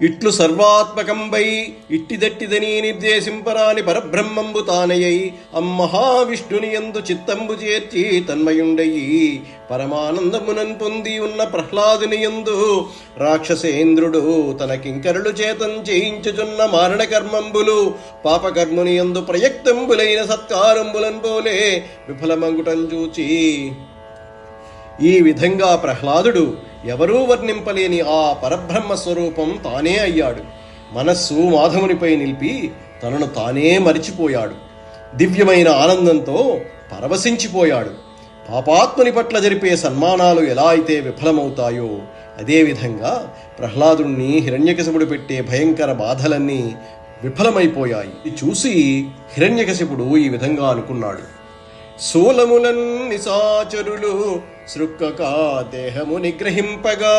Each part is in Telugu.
ఇట్లు సర్వాత్మకంబై ఇట్టిదట్టిదని నిర్దేశింపరాని పరబ్రహ్మంబు తానయై అమ్మహావిష్ణుని యందు చిత్తంబు చేర్చి తన్మయుండయి. పరమానందమునన్ పొంది ఉన్న ప్రహ్లాదుని యందు రాక్షసేంద్రుడు తన కింకరులు చేతం చేయించుచున్న మారణకర్మంబులు పాపకర్ముని యందు ప్రయక్తంబులైన సత్కారంబులన్ పోలే విఫలమంగుటం చూచి ఈ విధంగా ప్రహ్లాదుడు ఎవరూ వర్ణింపలేని ఆ పరబ్రహ్మ స్వరూపం తానే అయ్యాడు. మనస్సు మాధవునిపై నిలిపి తనను తానే మరిచిపోయాడు. దివ్యమైన ఆనందంతో పరవశించిపోయాడు. పాపాత్ముని పట్ల జరిపే సన్మానాలు ఎలా అయితే విఫలమవుతాయో అదేవిధంగా ప్రహ్లాదుణ్ణి హిరణ్యకశిపుడు పెట్టే భయంకర బాధలన్నీ విఫలమైపోయాయి. చూసి హిరణ్యకశిపుడు ఈ విధంగా అనుకున్నాడు. శూలములన్ నిశాచరులు సృక్కక దేహము నిగ్రహింపగా.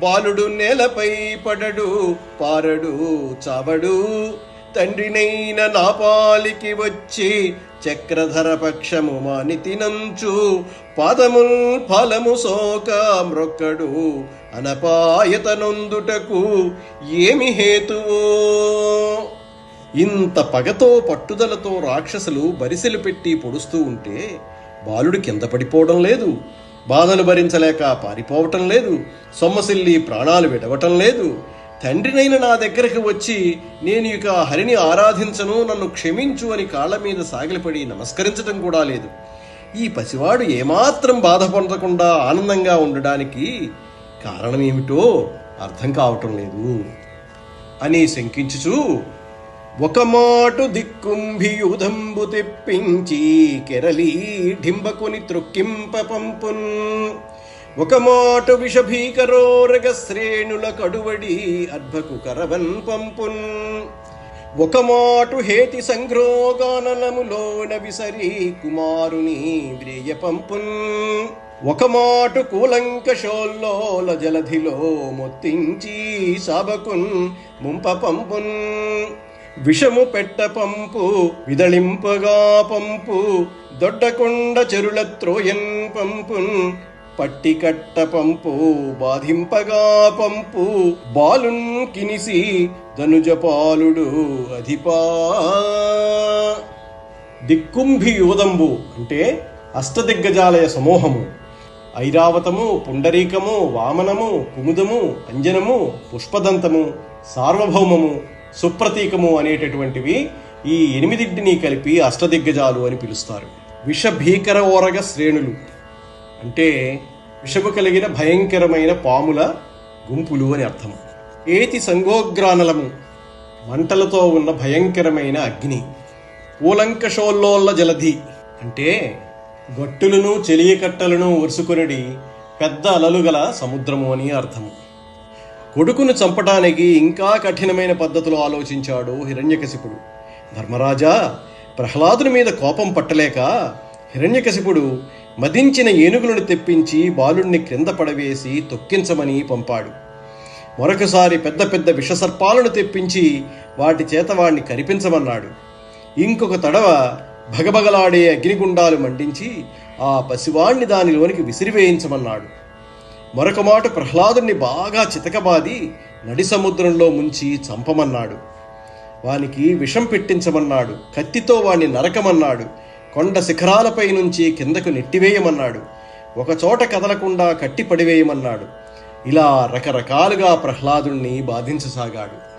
బాలుడు నేలపై పడడు పారడు చావడు. తండ్రినైన నాపాలికి వచ్చి చక్రధర పక్షము మాని తినంచు పాదముల్ ఫలము సోక మ్రొక్కడు అనపాయతనొందుటకు ఏమి హేతువో? ఇంత పగతో పట్టుదలతో రాక్షసులు బరిసెలు పెట్టి పొడుస్తూ ఉంటే బాలుడు కింద పడిపోవడం లేదు. బాధలు భరించలేక పారిపోవటం లేదు. సొమ్మసిల్లి ప్రాణాలు విడవటం లేదు. తండ్రినైన నా దగ్గరికి వచ్చి నేను ఇక హరిని ఆరాధించను నన్ను క్షమించు అని కాళ్ళ మీద సాగిలపడి నమస్కరించటం కూడా లేదు. ఈ పసివాడు ఏమాత్రం బాధ పొందకుండా ఆనందంగా ఉండడానికి కారణం ఏమిటో అర్థం కావటం లేదు. అని శంకించుచు ఒక మాటు దిక్కుంభియుధంబు తెప్పించి కెరళీ ఢింబకుని త్రొక్కింప పంపున్. ఒక మాటు విషభీకరోరగ శ్రేణుల కడువడి అద్భకు కరవన్ పంపున్. ఒక మాటు హేతి సంగ్రోగాననములోన విసరి కుమారుని వ్రేయ పంపున్. ఒక మాటు కూలంకషోల్లోల జలధిలో మొత్తించి సాబకున్ ముంప పంపున్. విషము పెట్ట పంపు విదళింపగా పంపు దొడ్డకొండ చెరుల త్రోయన్ పంపున్ పట్టికట్ట పంపు బాధింపగా పంపు బాలున్ కినిసి ధనుజపాలుడు అధిపా. దిక్కుంభి యోదంబు అంటే అష్టదిగ్గజాలయ సమూహము. ఐరావతము పుండరీకము వామనము కుముదము అంజనము పుష్పదంతము సార్వభౌమము సుప్రతీకము అనేటటువంటివి ఈ ఎనిమిదింటిని కలిపి అష్టదిగ్గజాలు అని పిలుస్తారు. విషభీకర ఓరగ శ్రేణులు. అంటే విషము కలిగిన భయంకరమైన పాముల గుంపులు అని అర్థం. ఏతి సంగోగ్రానలము. మంటలతో ఉన్న భయంకరమైన అగ్ని. పూలంకషోల్లోల్ల జలధి. అంటే గట్టులను చెలియకట్టలను ఒరుసుకొనిడి పెద్ద అలలు గల సముద్రము అని అర్థము. కొడుకును చంపటానికి ఇంకా కఠినమైన పద్ధతిలో ఆలోచించాడు హిరణ్యకశిపుడు. ధర్మరాజా ప్రహ్లాదుని మీద కోపం పట్టలేక హిరణ్యకశిపుడు మదించిన ఏనుగులను తెప్పించి బాలుణ్ణి క్రింద పడవేసి తొక్కించమని పంపాడు. మరొకసారి పెద్ద పెద్ద విషసర్పాలను తెప్పించి వాటి చేత వాణ్ణి కరిపించమన్నాడు. ఇంకొక తడవ భగభగలాడే అగ్నిగుండాలు మండించి ఆ పసివాణ్ణి దానిలోనికి విసిరివేయించమన్నాడు. మరొక మాట ప్రహ్లాదుని బాగా చితకబాది నడి సముద్రంలో ముంచి చంపమన్నాడు. వానికి విషం పెట్టించమన్నాడు. కత్తితో వాణ్ణి నరకమన్నాడు. కొండ శిఖరాలపై నుంచి కిందకు నెట్టివేయమన్నాడు. ఒకచోట కదలకుండా కట్టి పడివేయమన్నాడు. ఇలా రకరకాలుగా ప్రహ్లాదుణ్ణి బాధించసాగాడు.